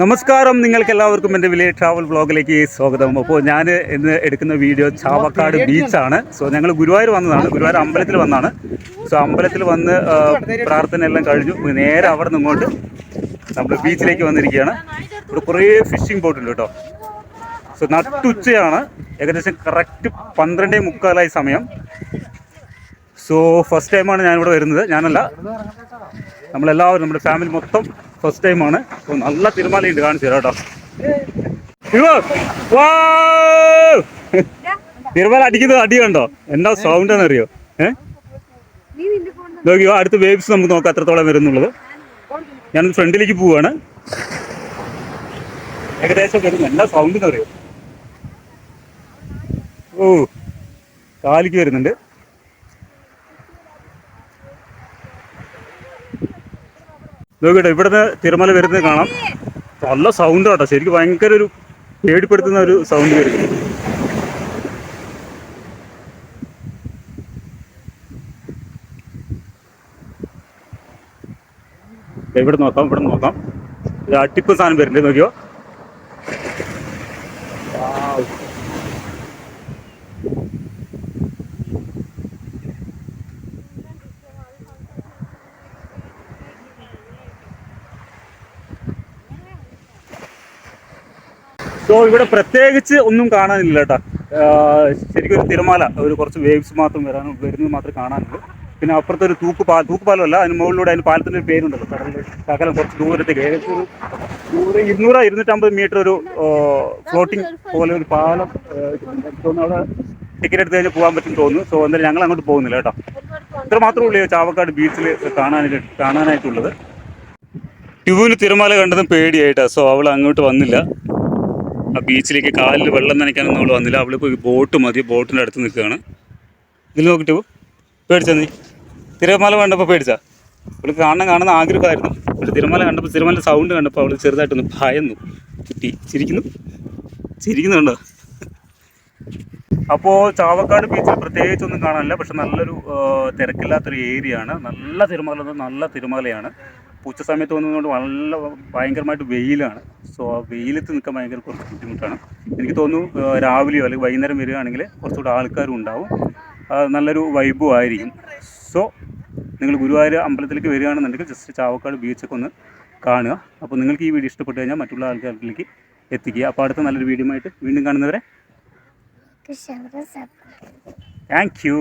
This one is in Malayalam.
നമസ്കാരം. നിങ്ങൾക്ക് എല്ലാവർക്കും എന്റെ വില്ലേജ് ട്രാവൽ ബ്ലോഗിലേക്ക് സ്വാഗതം. അപ്പോൾ ഞാൻ ഇന്ന് എടുക്കുന്ന വീഡിയോ ചാവക്കാട് ബീച്ചാണ് സോ ഞങ്ങൾ ഗുരുവായൂർ വന്നതാണ്. ഗുരുവായൂർ അമ്പലത്തിൽ വന്നാണ്. സോ അമ്പലത്തിൽ വന്ന് പ്രാർത്ഥന എല്ലാം കഴിഞ്ഞു. നേരെ അവിടെ നിന്ന് ഇങ്ങോട്ട് നമ്മൾ ബീച്ചിലേക്ക് വന്നിരിക്കുകയാണ്. ഇവിടെ കുറേ ഫിഷിംഗ് ബോട്ട് ഉണ്ട് കേട്ടോ. സോ നട്ടുച്ചയാണ്. ഏകദേശം കറക്റ്റ് പന്ത്രണ്ടേ മുക്കാലായി സമയം. സോ ഫസ്റ്റ് ടൈമാണ് ഞാനിവിടെ വരുന്നത്. ഞാനല്ല നമ്മളെല്ലാവരും നമ്മുടെ ഫാമിലി മൊത്തം ഫസ്റ്റ് ടൈമാണ് അപ്പോൾ നല്ല തിരുമാലയുണ്ട് കാണിച്ചു തരാം കേട്ടോ. വാവ്! തിരുമാല അടിക്കുന്നത് അടി കണ്ടോ? എന്താ സൗണ്ട് എന്നറിയോ? ഏഹ് നോക്കിയോ അടുത്ത വേവ്സ് നമുക്ക് നോക്കാം എത്രത്തോളം വരുന്നുള്ളത്. ഞാൻ ഫ്രണ്ടിലേക്ക് പോവാണ്. ഏകദേശം വരുന്നു. എന്താ സൗണ്ട് എന്നറിയോ? ഓ കാലിക്ക് വരുന്നുണ്ട്. നോക്കട്ടെ ഇവിടുന്ന് തിരുമല വരുന്നത് കാണാം. നല്ല സൗണ്ട് കേട്ടോ ശരിക്കും ഭയങ്കര ഒരു പേടിപ്പെടുത്തുന്ന ഒരു സൗണ്ട് വരുന്നു എവിടെ നോക്കാം ഇവിടെ നോക്കാം. ഒരു അട്ടിപ്പ് സാധനം വരുന്നുണ്ട് നോക്കിയോ? സോ ഇവിടെ പ്രത്യേകിച്ച് ഒന്നും കാണാനില്ല കേട്ടോ ശരിക്കും ഒരു തിരമാല ഒരു കുറച്ച് വേവ്സ് മാത്രം വരാൻ വരുന്നത് മാത്രം കാണാനുള്ളൂ പിന്നെ അപ്പുറത്തെ ഒരു തൂക്കുപാ തൂക്കുപാലമല്ല അതിന് മുകളിലൂടെ അതിന് പാലത്തിന്റെ ഒരു പേരുണ്ടല്ലോ കടലിൽ ശകലം കുറച്ച് ദൂരത്തേക്ക് ഏകദേശം ഒരു നൂറ് ഇരുന്നൂറ് ഇരുന്നൂറ്റമ്പത് മീറ്റർ ഒരു ഫ്ലോട്ടിംഗ് പോലെ ഒരു പാലം തോന്നുന്നു അവിടെ ടിക്കറ്റ് എടുത്ത് കഴിഞ്ഞാൽ പോകാൻ പറ്റും തോന്നുന്നു. സോ എന്തായാലും ഞങ്ങൾ അങ്ങോട്ട് പോകുന്നില്ല കേട്ടോ ഇത്ര മാത്രമേ ഉള്ളൂ ചാവക്കാട് ബീച്ചിൽ കാണാനായിട്ട് കാണാനായിട്ടുള്ളത്. ട്യൂബിന് തിരമാല കണ്ടതും പേടിയായിട്ടാണ് സോ അവൾ അങ്ങോട്ട് വന്നില്ല. ആ ബീച്ചിലേക്ക് കാലിൽ വെള്ളം നനയ്ക്കാനൊന്നും അവൾ വന്നില്ല. അവൾ ഇപ്പോൾ ബോട്ട് മതി. ബോട്ടിന്റെ അടുത്ത് നിൽക്കുകയാണ്. ഇതിൽ നോക്കിട്ട് പേടിച്ചാ നീ? തിരമാല കണ്ടപ്പോൾ പേടിച്ചാ? അവൾക്ക് കാണാൻ കാണുന്ന ആഗ്രഹമായിരുന്നു. പക്ഷെ തിരമാല കണ്ടപ്പോൾ തിരമാല സൗണ്ട് കണ്ടപ്പോൾ അവൾ ചെറുതായിട്ടൊന്ന് ഭയന്നു. കിട്ടി ചിരിക്കുന്നു. ചിരിക്കുന്നുണ്ടോ? അപ്പോൾ ചാവക്കാട് ബീച്ചിൽ പ്രത്യേകിച്ചൊന്നും കാണാനില്ല. പക്ഷെ നല്ലൊരു തിരക്കില്ലാത്തൊരു ഏരിയ ആണ്. നല്ല തിരുമല നല്ല തിരുമലയാണ്. ഉച്ച സമയത്ത് വന്നതുകൊണ്ട് നല്ല ഭയങ്കരമായിട്ട് വെയിലാണ്. സോ ആ വെയിലത്ത് നിൽക്കാൻ ഭയങ്കര കുറച്ച് ബുദ്ധിമുട്ടാണ്. എനിക്ക് തോന്നുന്നു രാവിലെയോ അല്ലെങ്കിൽ വൈകുന്നേരം വരികയാണെങ്കിൽ കുറച്ചുകൂടെ ആൾക്കാരും ഉണ്ടാവും നല്ലൊരു വൈബും ആയിരിക്കും. സോ നിങ്ങൾ ഗുരുവായൂർ അമ്പലത്തിലേക്ക് വരികയാണെന്നുണ്ടെങ്കിൽ ജസ്റ്റ് ചാവക്കാട് ബീച്ചൊക്കെ ഒന്ന് കാണുക. അപ്പോൾ നിങ്ങൾക്ക് ഈ വീഡിയോ ഇഷ്ടപ്പെട്ട് കഴിഞ്ഞാൽ മറ്റുള്ള ആൾക്കാരിലേക്ക് എത്തിക്കുക. അപ്പോൾ അടുത്ത നല്ലൊരു വീഡിയോ ആയിട്ട് വീണ്ടും കാണുന്നവരെ താങ്ക് യു